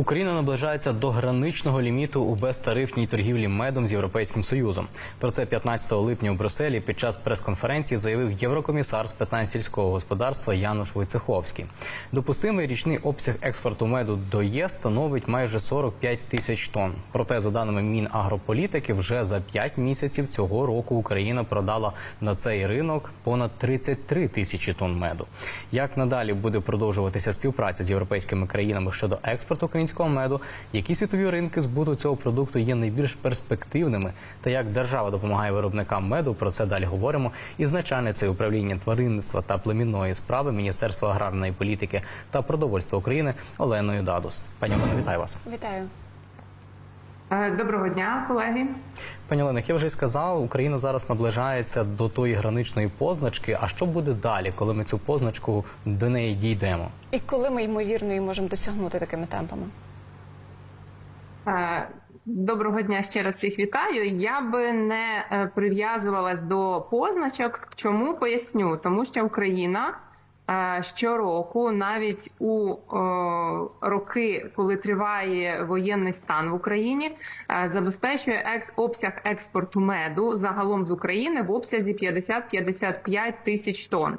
Україна наближається до граничного ліміту у безтарифній торгівлі медом з Європейським Союзом. Про це 15 липня у Брюсселі під час прес-конференції заявив єврокомісар з питань сільського господарства Януш Войцеховський. Допустимий річний обсяг експорту меду до ЄС становить майже 45 тисяч тонн. Проте, за даними Мінагрополітики, вже за 5 місяців цього року Україна продала на цей ринок понад 33 тисячі тонн меду. Як надалі буде продовжуватися співпраця з європейськими країнами щодо експорту українського меду, які світові ринки збуту цього продукту є найбільш перспективними, та як держава допомагає виробникам меду, про це далі говоримо із начальницею управління тваринництва та племінної справи Міністерства аграрної політики та продовольства України Оленою Дадус. Пані Олено, вітаю вас. Вітаю. Е, Доброго дня, колеги. Пані Олено, як я вже й сказав, Україна зараз наближається до тої граничної позначки. А що буде далі, коли ми цю позначку до неї дійдемо? І коли ми ймовірно її можемо досягнути такими темпами? Е, Доброго дня ще раз всіх вітаю. Я би не е, прив'язувалась до позначок. Чому поясню? Тому що Україна щороку, навіть у е, роки, коли триває воєнний стан в Україні, е, забезпечує обсяг експорту меду загалом з України в обсязі 50-55 тисяч тонн.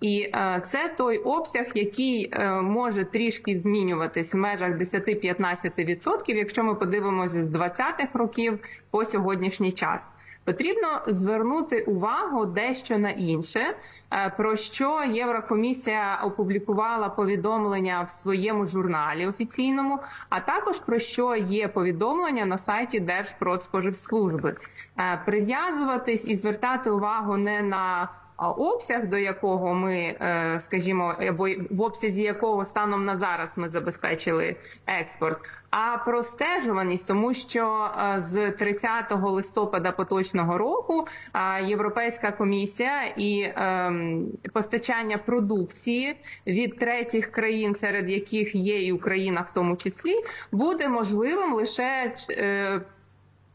І е, це той обсяг, який е, може трішки змінюватись в межах 10-15%, якщо ми подивимося з 20-х років по сьогоднішній час. Потрібно звернути увагу дещо на інше, е, про що Єврокомісія опублікувала повідомлення в своєму журналі офіційному, а також про що є повідомлення на сайті Держпродспоживслужби. Е, Прив'язуватись і звертати увагу не на а обсяг, до якого ми, е, скажімо, або в обсязі якого станом на зараз ми забезпечили експорт, а простежуваність, тому що е, з 30 листопада поточного року е, Європейська комісія і ем, постачання продукції від третіх країн, серед яких є і Україна, в тому числі, буде можливим лише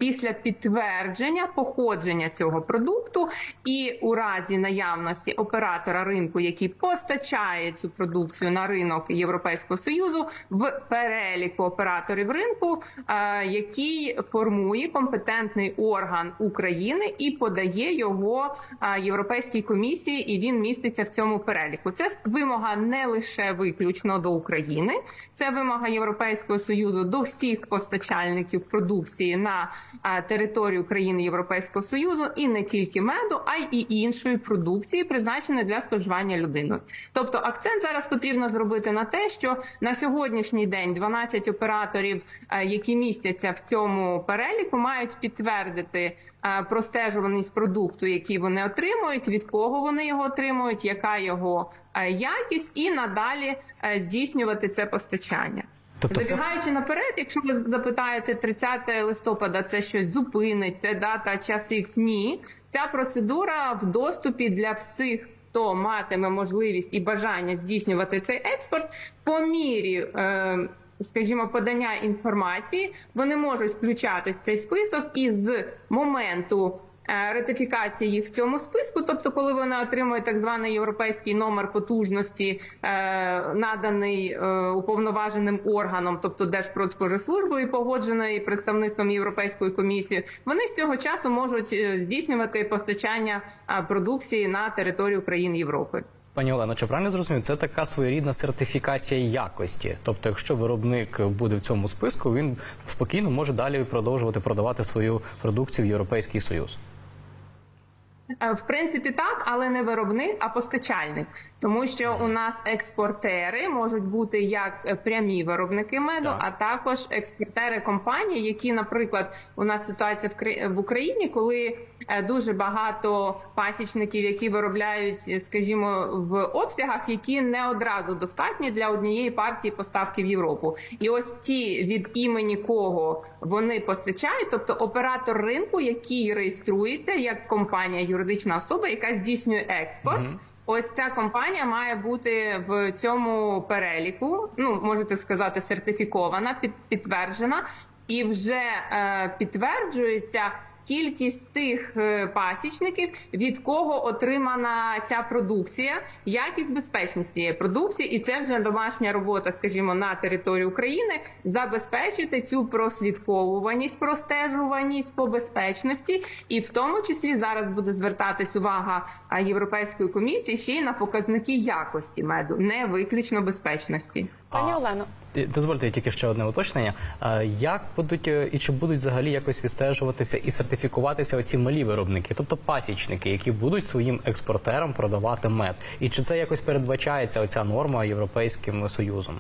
після підтвердження походження цього продукту, і у разі наявності оператора ринку, який постачає цю продукцію на ринок Європейського союзу, в переліку операторів ринку, е, який формує компетентний орган України і подає його е, Європейській комісії, і він міститься в цьому переліку. Це вимога не лише виключно до України, це вимога Європейського союзу до всіх постачальників продукції на територію країни Європейського союзу, і не тільки меду, а й іншої продукції, призначеної для споживання людиною. Тобто, акцент зараз потрібно зробити на те, що на сьогоднішній день 12 операторів, е, які містяться в цьому переліку, мають підтвердити е, простежуваність продукту, який вони отримують, від кого вони його отримують, яка його е, якість, і надалі здійснювати це постачання. Тобто це наперед, якщо ви запитаєте 30 листопада, це щось зупиниться, дата час X, ні. Ця процедура в доступі для всіх, хто матиме можливість і бажання здійснювати цей експорт по мірі. Е, Скажімо, подання інформації, вони можуть включатись в цей список і з моменту ратифікації їх в цьому списку, тобто, коли вони отримують так званий європейський номер потужності, е, наданий е, уповноваженим органом, тобто Держпродспоживслужбою, погоджений представництвом Європейської комісії, вони з цього часу можуть е, здійснювати постачання е, продукції на територію країн Європи. Пані Олено, чи правильно зрозумів? Це така своєрідна сертифікація якості. Тобто, якщо виробник буде в цьому списку, він спокійно може далі продовжувати продавати свою продукцію в Європейський Союз. Е, В принципі, так, але не виробник, а постачальник, тому що у нас експортери можуть бути як е, прямі виробники меду, Так. а також експортери компаній, які, наприклад, у нас ситуація в Україні, коли е, дуже багато пасічників, які виробляють, е, скажімо, в обсягах, які не одразу достатні для однієї партії поставки в Європу. І ось ті, від імені кого вони постачають, тобто оператор ринку, який реєструється як компанія, юридична особа, яка здійснює експорт. Мгм. Ось ця компанія має бути в цьому переліку. Ну можете сказати, сертифікована, під, підтверджена, і вже е, підтверджується кількість тих е, пасічників, від кого отримана ця продукція, якість безпечність цієї продукції, і це вже домашня робота, скажімо, на території України забезпечити цю прослідковуваність, простежуваність по безпечності, і в тому числі зараз буде звертатись увага Європейської комісії ще й на показники якості меду, не виключно безпечності. Пані Олено, Дозвольте тільки ще одне уточнення. Як будуть е, і чи будуть взагалі якось відстежуватися і сертифікуватися оці малі виробники, тобто пасічники, які будуть своїм експортерам продавати мед? І чи це якось передбачається оця норма Європейським Союзом?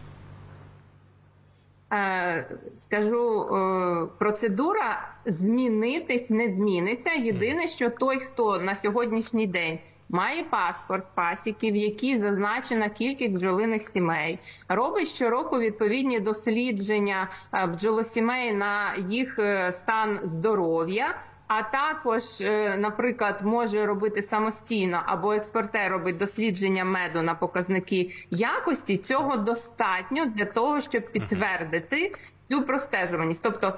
Е, Скажу, е, процедура змінитись не зміниться. Єдине, що той, хто на сьогоднішній день має паспорт пасіків, в якій зазначена кількість бджолиних сімей, робить щороку відповідні дослідження е, бджолосімей на їх е, стан здоров'я. А також, е, наприклад, може робити самостійно або експортер робить дослідження меду на показники якості. Цього достатньо для того, щоб підтвердити цю простежуваність. Тобто,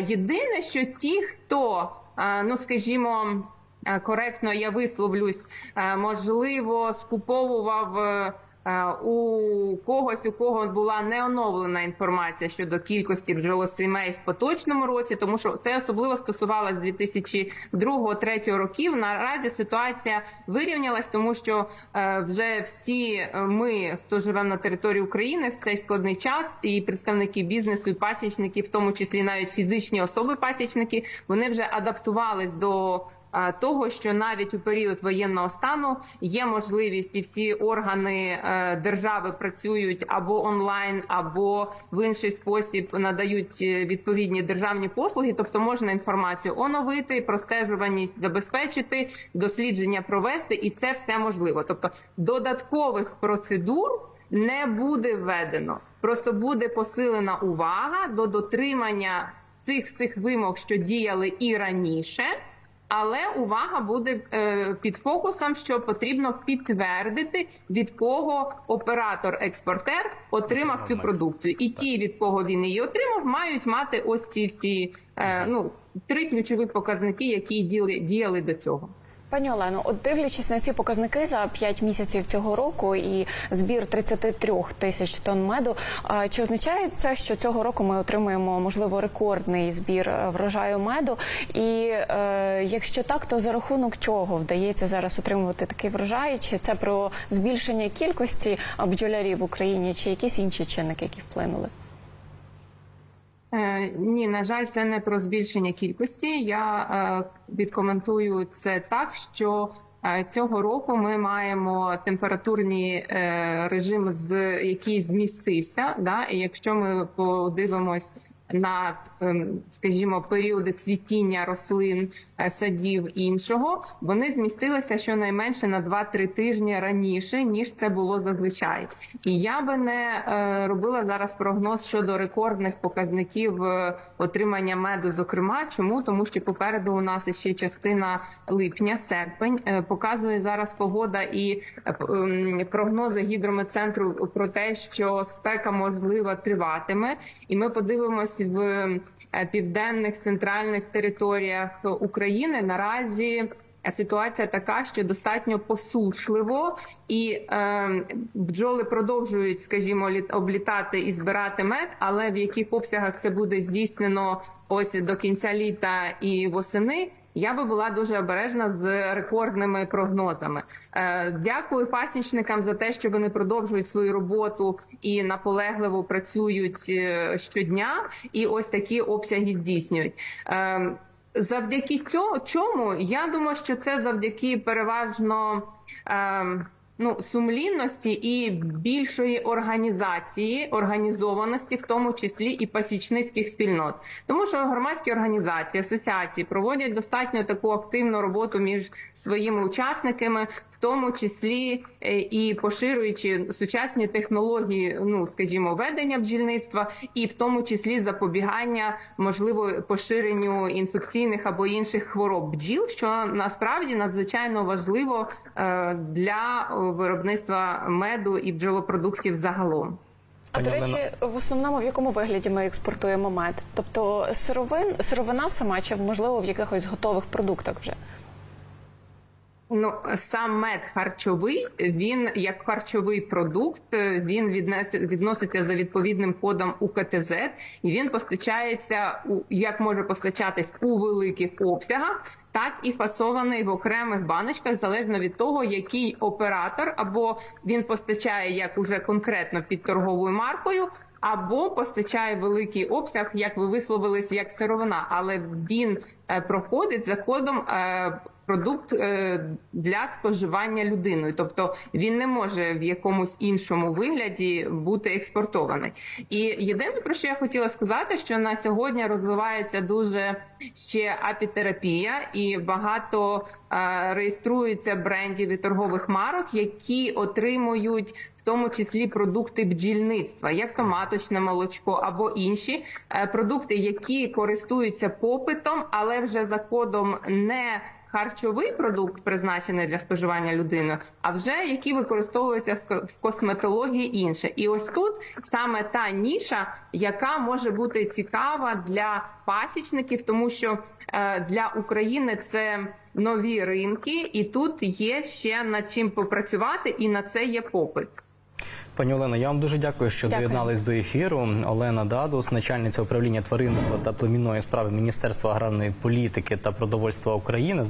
єдине, що ті, хто ну скажімо. Е, Коректно я висловлюсь, е, можливо, скуповував е, у когось, у кого була не оновлена інформація щодо кількості бджолосімей в поточному році, тому що це особливо стосувалося 2002-2003 років. Наразі ситуація вирівнялась, тому що вже всі ми, хто живе на території України, в цей складний час, і представники бізнесу, і пасічники, в тому числі навіть фізичні особи пасічники, вони вже адаптувались до того, що навіть у період воєнного стану є можливість, і всі органи е, держави працюють або онлайн, або в інший спосіб надають е, відповідні державні послуги. Тобто можна інформацію оновити, простежуваність забезпечити, дослідження провести, і це все можливо. Тобто додаткових процедур не буде введено. Просто буде посилена увага до дотримання цих всіх вимог, що діяли і раніше. Але увага буде е, під фокусом, що потрібно підтвердити, від кого оператор-експортер отримав цю продукцію, і ті, від кого він її отримав, мають мати ось ці всі е, ну три ключові показники, які діяли, діяли до цього. Пані Олено, от дивлячись на ці показники за 5 місяців цього року і збір 33 тисяч тонн меду, чи означає це, що цього року ми отримуємо можливо рекордний збір е, врожаю меду? І е, якщо так, то за рахунок чого вдається зараз отримувати такий врожай? Чи це про збільшення кількості бджолярів в Україні, чи якісь інші чинники, які вплинули? Е, Ні, на жаль, це не про збільшення кількості. Я е, відкоментую це так, що е, цього року ми маємо температурний е, режим, з який змістився. Да? І якщо ми подивимось на, ем, скажімо, періоди цвітіння рослин, е, садів іншого, вони змістилися щонайменше на 2-3 тижні раніше, ніж це було зазвичай. І я би не е, робила зараз прогноз щодо рекордних показників е, отримання меду. Зокрема, чому тому, що попереду у нас ще частина липня, серпень показує зараз погода і ем, прогнози гідрометцентру про те, що спека можливо триватиме, і ми подивимось в е, південних центральних територіях України наразі. Ситуація така, що достатньо посушливо, і е, бджоли продовжують, скажімо, літ- облітати і збирати мед, але в яких обсягах це буде здійснено ось до кінця літа і восени. Я би була дуже обережна з рекордними прогнозами. Е, дякую пасічникам за те, що вони продовжують свою роботу і наполегливо працюють е, щодня, і ось такі обсяги здійснюють. Е, Завдяки цьому чому я думаю, що це завдяки переважно ем, ну сумлінності і більшої організації, організованості, в тому числі і пасічницьких спільнот, тому що громадські організації, асоціації проводять достатньо таку активну роботу між своїми учасниками, тому числі е, і поширюючи сучасні технології, ну скажімо, ведення бджільництва, і в тому числі запобігання можливо поширенню інфекційних або інших хвороб бджіл, що насправді надзвичайно важливо е, для виробництва меду і бджолопродуктів загалом. А до речі, в основному в якому вигляді ми експортуємо мед? Тобто сировин, сировина сама чи можливо в якихось готових продуктах вже? Ну, сам мед харчовий, він як харчовий продукт, е, він віднес, відноситься за відповідним кодом УКТЗ, і він постачається у як може постачатись у великих обсягах, так і фасований в окремих баночках, залежно від того, який оператор або він постачає як уже конкретно під торговою маркою. Або постачає великий обсяг, як ви висловились, як сировина, але він е, проходить за кодом е, продукт е, для споживання людиною, тобто він не може в якомусь іншому вигляді бути експортований. І єдине про що я хотіла сказати, що на сьогодні розвивається дуже ще апітерапія, і багато е, реєструється брендів і торгових марок, які отримують. В тому числі продукти бджільництва, як то маточне молочко або інші е, продукти, які користуються попитом, але вже за кодом не харчовий продукт, призначений для споживання людиною, а вже які використовуються в ко- в косметології інше. І ось тут саме та ніша, яка може бути цікава для пасічників, тому що е, для України це нові ринки, і тут є ще над чим попрацювати, і на це є попит. Пані Олено, я вам дуже дякую, що Дякую. доєднались до ефіру. Олена Дадус, начальниця управління тваринництва та племінної справи Міністерства аграрної політики та продовольства України.